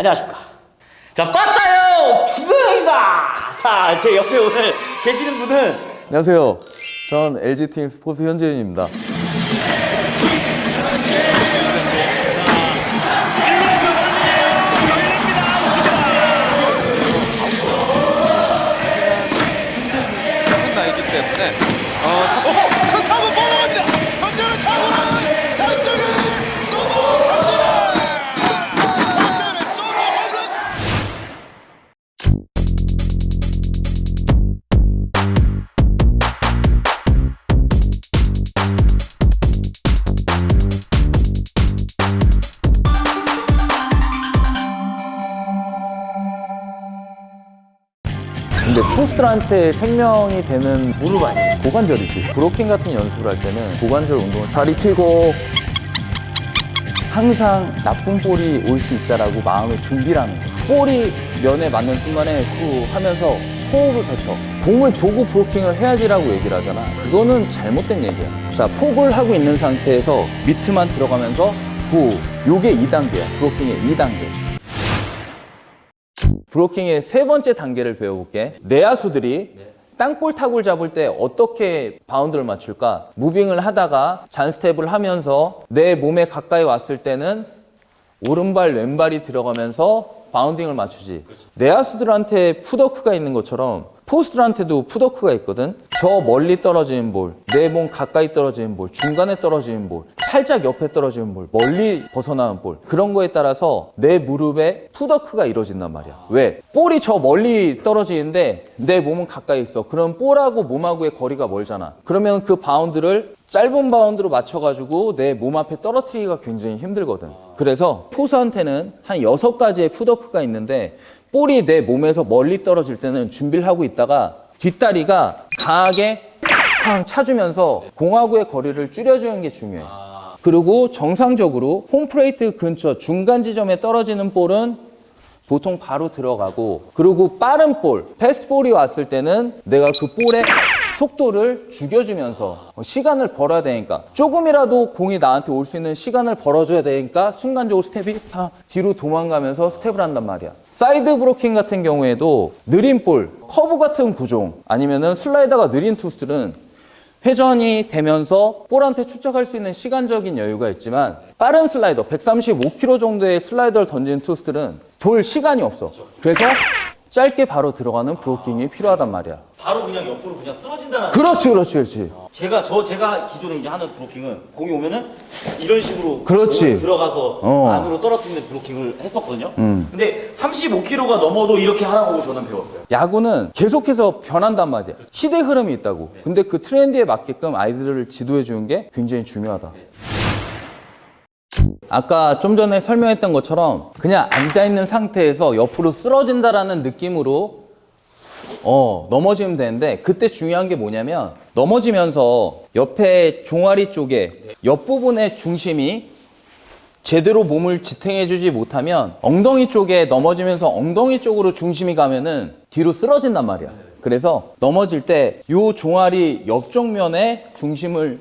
안녕하십니까. 자, 빠따요! 김도영입니다! 자, 제 옆에 오늘 계시는 분은 안녕하세요. 전 LG팀 스포츠 현재윤입니다. 포스트한테 생명이 되는 무릎 아니에요? 고관절이지. 브로킹 같은 연습을 할 때는 고관절 운동을 다리 펴고 항상 나쁜 볼이 올 수 있다라고 마음의 준비를 하는 거예요. 볼이 면에 맞는 순간에 후 하면서 호흡을 뱉어. 공을 보고 브로킹을 해야지라고 얘기를 하잖아. 그거는 잘못된 얘기야. 자, 폭을 하고 있는 상태에서 미트만 들어가면서 후. 요게 2단계야. 브로킹의 2단계. 브로킹의 세 번째 단계를 배워볼게. 내야수들이 땅볼 타구를 잡을 때 어떻게 바운드를 맞출까? 무빙을 하다가 잔 스텝을 하면서 내 몸에 가까이 왔을 때는 오른발 왼발이 들어가면서 바운딩을 맞추지. 내야수들한테 푸더크가 있는 것처럼 포스트한테도 푸더크가 있거든. 저 멀리 떨어지는 볼, 내 몸 가까이 떨어지는 볼, 중간에 떨어지는 볼, 살짝 옆에 떨어지는 볼, 멀리 벗어나는 볼. 그런 거에 따라서 내 무릎에 푸더크가 이루어진단 말이야. 왜? 볼이 저 멀리 떨어지는데 내 몸은 가까이 있어. 그럼 볼하고 몸하고의 거리가 멀잖아. 그러면 그 바운드를 짧은 바운드로 맞춰가지고 내 몸 앞에 떨어뜨리기가 굉장히 힘들거든. 그래서 포수한테는 한 여섯 가지의 푸더크가 있는데 볼이 내 몸에서 멀리 떨어질 때는 준비를 하고 있다가 뒷다리가 강하게 팡 차주면서 공하고의 거리를 줄여주는 게 중요해. 그리고 정상적으로 홈플레이트 근처 중간 지점에 떨어지는 볼은 보통 바로 들어가고 그리고 빠른 볼, 패스트 볼이 왔을 때는 내가 그 볼의 속도를 죽여주면서 시간을 벌어야 되니까 조금이라도 공이 나한테 올 수 있는 시간을 벌어줘야 되니까 순간적으로 스텝이 다 뒤로 도망가면서 스텝을 한단 말이야. 사이드 브로킹 같은 경우에도 느린 볼, 커브 같은 구종 아니면은 슬라이더가 느린 투수들은 회전이 되면서 볼한테 추적할 수 있는 시간적인 여유가 있지만 빠른 슬라이더 135km 정도의 슬라이더를 던지는 투수들은 돌 시간이 없어. 그래서 짧게 바로 들어가는 브로킹이 필요하단 말이야. 바로 그냥 옆으로 그냥 쓰러진다는. 그렇지, 그렇지, 그렇지. 제가, 저, 제가 기존에 이제 하는 브로킹은 공이 오면은 이런 식으로. 그렇지. 공을 들어가서 어. 음. 안으로 떨어뜨리는 브로킹을 했었거든요. 근데 35kg가 넘어도 이렇게 하라고 저는 배웠어요. 야구는 계속해서 변한단 말이야. 시대 흐름이 있다고. 근데 그 트렌드에 맞게끔 아이들을 지도해 주는 게 굉장히 중요하다. 아까 좀 전에 설명했던 것처럼 그냥 앉아 있는 상태에서 옆으로 쓰러진다라는 느낌으로 어, 넘어지면 되는데 그때 중요한 게 뭐냐면 넘어지면서 옆에 종아리 쪽에 옆부분의 중심이 제대로 몸을 지탱해주지 못하면 엉덩이 쪽에 넘어지면서 엉덩이 쪽으로 중심이 가면은 뒤로 쓰러진단 말이야. 그래서 넘어질 때요 종아리 옆쪽면에 중심을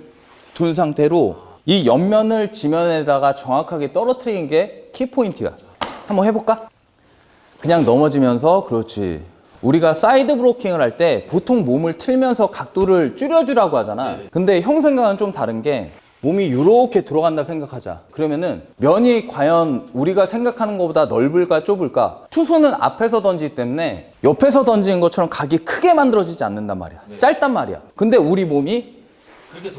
둔 상태로 이 옆면을 지면에다가 정확하게 떨어뜨리는 게 키포인트야. 한번 해볼까? 그냥 넘어지면서 그렇지. 우리가 사이드 브로킹을 할 때 보통 몸을 틀면서 각도를 줄여주라고 하잖아. 근데 형 생각은 좀 다른 게 몸이 이렇게 들어간다 생각하자. 그러면은 면이 과연 우리가 생각하는 것보다 넓을까 좁을까? 투수는 앞에서 던지기 때문에 옆에서 던지는 것처럼 각이 크게 만들어지지 않는단 말이야. 짧단 말이야. 근데 우리 몸이.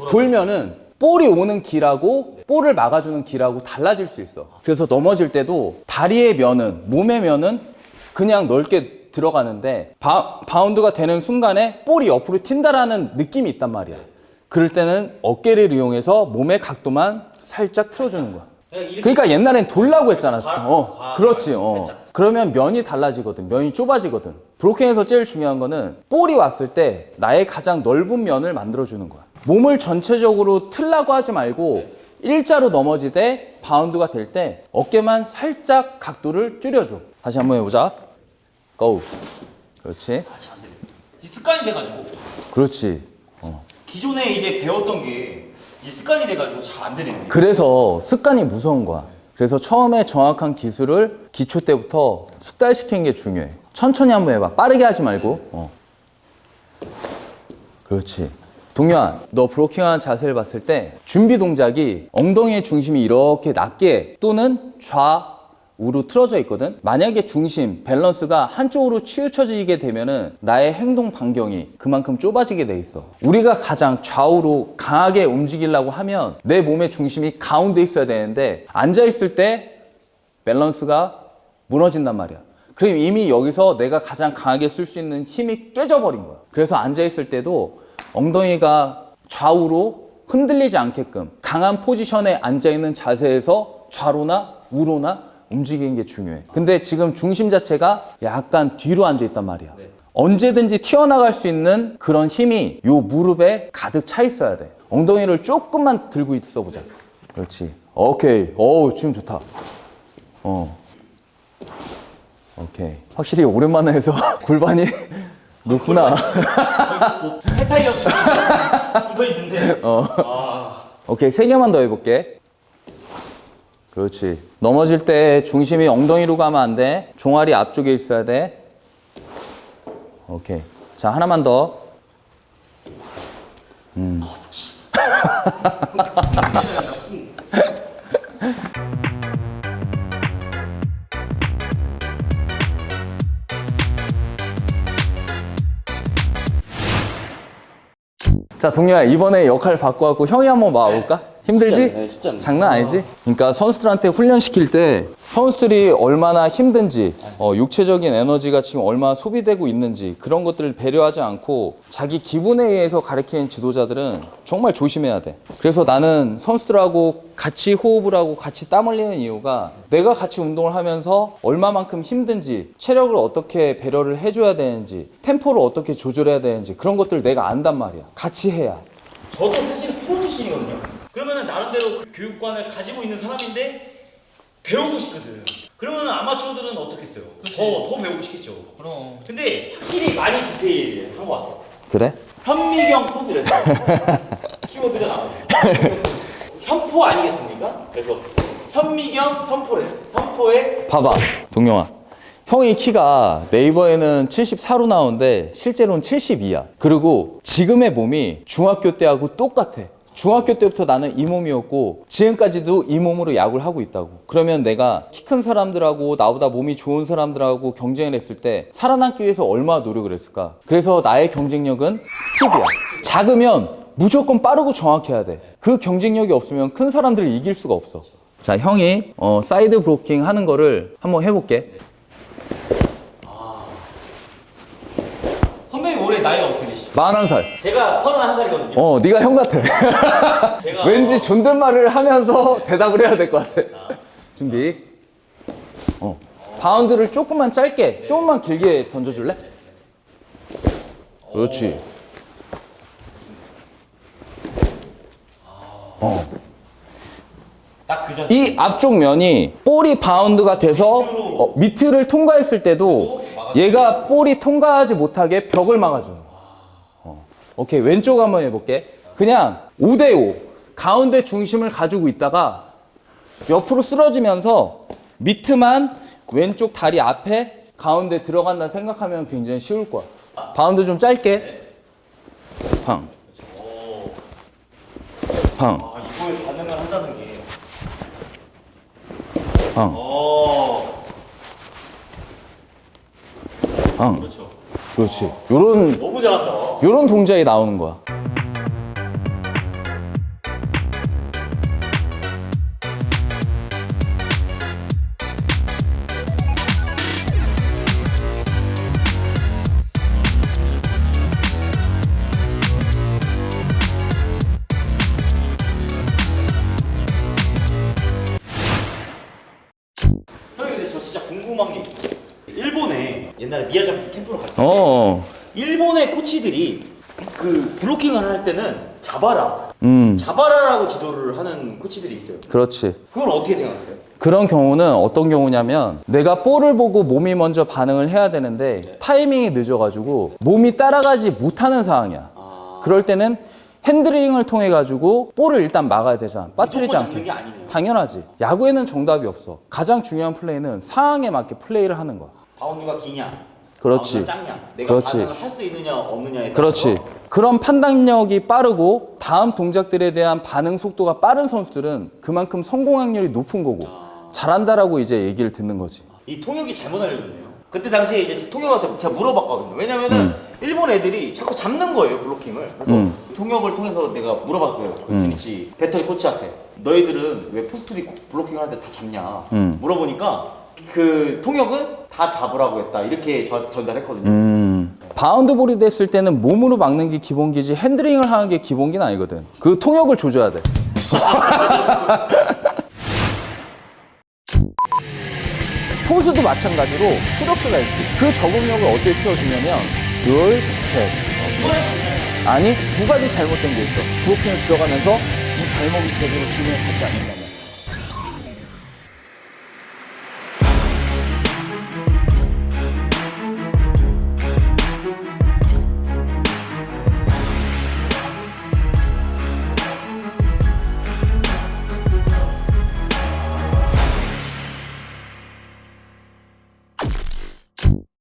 돌면은 볼이 오는 길하고 볼을 막아주는 길하고 달라질 수 있어. 그래서 넘어질 때도 다리의 면은 몸의 면은 그냥 넓게 들어가는데 바, 바운드가 되는 순간에 볼이 옆으로 튄다라는 느낌이 있단 말이야. 그럴 때는 어깨를 이용해서 몸의 각도만 살짝 틀어주는 거야. 그러니까 옛날엔 돌라고 했잖아. 어, 그렇지. 어. 그러면 면이 달라지거든. 면이 좁아지거든. 브로킹에서 제일 중요한 거는 볼이 왔을 때 나의 가장 넓은 면을 만들어주는 거야. 몸을 전체적으로 틀라고 하지 말고 일자로 넘어지되 바운드가 될 때 어깨만 살짝 각도를 줄여줘. 다시 한번 해보자. 고. 그렇지. 이 습관이 돼가지고. 그렇지. 어. 기존에 이제 배웠던 게 이 습관이 돼가지고 잘 안 되네요. 그래서 습관이 무서운 거야. 그래서 처음에 정확한 기술을 기초 때부터 숙달시키는 게 중요해. 천천히 한번 해봐. 빠르게 하지 말고. 어. 그렇지. 동료야, 너 브로킹하는 자세를 봤을 때 준비 동작이 엉덩이의 중심이 이렇게 낮게 또는 좌 우로 틀어져 있거든. 만약에 중심, 밸런스가 한쪽으로 치우쳐지게 되면은 나의 행동 반경이 그만큼 좁아지게 돼 있어. 우리가 가장 좌우로 강하게 움직이려고 하면 내 몸의 중심이 가운데 있어야 되는데 앉아 있을 때 밸런스가 무너진단 말이야. 그럼 이미 여기서 내가 가장 강하게 쓸 수 있는 힘이 깨져버린 거야. 그래서 앉아 있을 때도 엉덩이가 좌우로 흔들리지 않게끔 강한 포지션에 앉아있는 자세에서 좌로나 우로나 움직이는 게 중요해. 근데 지금 중심 자체가 약간 뒤로 앉아있단 말이야. 언제든지 튀어나갈 수 있는 그런 힘이 요 무릎에 가득 차 있어야 돼. 엉덩이를 조금만 들고 있어 보자. 그렇지. 오케이. 어우, 지금 좋다. 어. 오케이. 확실히 오랜만에 해서 골반이 높구나. 해타이어스 붙어 있는데. 오케이. 세 개만 더 해볼게. 그렇지. 넘어질 때 중심이 엉덩이로 가면 안 돼. 종아리 앞쪽에 있어야 돼. 오케이. 자, 하나만 더. 음. 자, 동료야, 이번에 역할 바꿔갖고 형이 한번 와볼까? 힘들지? 네, 쉽지 않네. 장난 아니지? 그러니까 선수들한테 훈련시킬 때 선수들이 얼마나 힘든지, 어, 육체적인 에너지가 지금 얼마나 소비되고 있는지 그런 것들을 배려하지 않고 자기 기분에 의해서 가르치는 지도자들은 정말 조심해야 돼. 그래서 나는 선수들하고 같이 호흡을 하고 같이 땀 흘리는 이유가 내가 같이 운동을 하면서 얼마만큼 힘든지, 체력을 어떻게 배려를 해줘야 되는지, 템포를 어떻게 조절해야 되는지 그런 것들을 내가 안단 말이야. 같이 해야. 저도 사실 프로 출신이거든요. 그러면은 나름대로 그 교육관을 가지고 있는 사람인데 배우고 싶거든. 그러면 아마추어들은 어떻게 했어요? 더, 더 배우고 싶겠죠. 그럼. 근데 확실히 많이 디테일한 것 같아요. 그래? 현미경 포즈를 했어요. 키워드가 나오네요. 현포 아니겠습니까? 그래서 현미경 현포레스. 현포의 봐봐, 동영아. 형이 키가 네이버에는 74로 나오는데 실제로는 72야. 그리고 지금의 몸이 중학교 때하고 똑같아. 중학교 때부터 나는 이 몸이었고 지금까지도 이 몸으로 야구를 하고 있다고. 그러면 내가 키 큰 사람들하고 나보다 몸이 좋은 사람들하고 경쟁을 했을 때 살아남기 위해서 얼마나 노력을 했을까? 그래서 나의 경쟁력은 스피드야. 작으면 무조건 빠르고 정확해야 돼. 그 경쟁력이 없으면 큰 사람들을 이길 수가 없어. 자, 형이 어, 사이드 브로킹 하는 거를 한번 해볼게. 선배님 올해 나이가 어떻게? 41살. 제가 31살이거든요. 어, 네가 형 같아. 제가 왠지 존댓말을 하면서 대답을 해야 될 것 같아. 준비. 어. 바운드를 조금만 짧게, 조금만 길게 던져줄래? 그렇지. 딱그 전. 이 앞쪽 면이 볼이 바운드가 돼서 어, 밑을 통과했을 때도 얘가 볼이 통과하지 못하게 벽을. 어. 오케이 왼쪽 한번 해볼게. 그냥 5대5 가운데 중심을 가지고 있다가 옆으로 쓰러지면서 미트만 왼쪽 다리 앞에 가운데 들어간다 생각하면 굉장히 쉬울 거야. 바운드 좀 짧게. 팡. 팡. 아, 이거에 반응을 한다는 게. 팡. 어. 팡. 그렇죠. 그렇지. 요런 너무 잘한다. 요런 동작이 나오는 거야. 형님 근데 저 진짜 궁금한 게 있어요. 일본에 옛날에 미야자키 캠프로 갔어요. 어. 일본의 코치들이 그 블로킹을 할 때는 잡아라. 음. 잡아라라고 지도를 하는 코치들이 있어요. 그렇지. 그걸 어떻게 생각하세요? 그런 경우는 어떤 경우냐면 내가 볼을 보고 몸이 먼저 반응을 해야 되는데 타이밍이 늦어가지고 몸이 따라가지 못하는 상황이야. 그럴 때는 핸들링을 통해 가지고 볼을 일단 막아야 되잖아. 빠뜨리지 무조건 잡는 않게. 게 아니네요. 당연하지. 야구에는 정답이 없어. 가장 중요한 플레이는 상황에 맞게 플레이를 하는 거야. 바운드가 기냐, 그렇지. 바운드가 작냐, 내가 그렇지. 반응을 할 수 있느냐 없느냐에 그렇지. 따라서 그런 판단력이 빠르고 다음 동작들에 대한 반응 속도가 빠른 선수들은 그만큼 성공 확률이 높은 거고 잘한다라고 이제 얘기를 듣는 거지. 이 통역이 잘못 알려줬네요. 그때 당시에 이제 통역한테 제가 물어봤거든요. 왜냐면은 일본 애들이 자꾸 잡는 거예요 블로킹을. 그래서 음. 통역을 통해서 내가 물어봤어요. 그 주니치 배터리 코치한테 너희들은 왜 포스트리 블로킹 하는데 다 잡냐? 음. 물어보니까 그 통역은 다 잡으라고 했다 이렇게 저한테 전달했거든요. 음. 바운드 볼이 됐을 때는 몸으로 막는 게 기본기지 핸들링을 하는 게 기본기는 아니거든. 그 통역을 조져야 돼. 포수도 마찬가지로 있지. 그 적응력을 어떻게 키워주냐면 둘, 셋. 아니 두 가지 잘못된 게 있어. 브로킹을 들어가면서 이 발목이 제대로 진행을 하지 않는다면.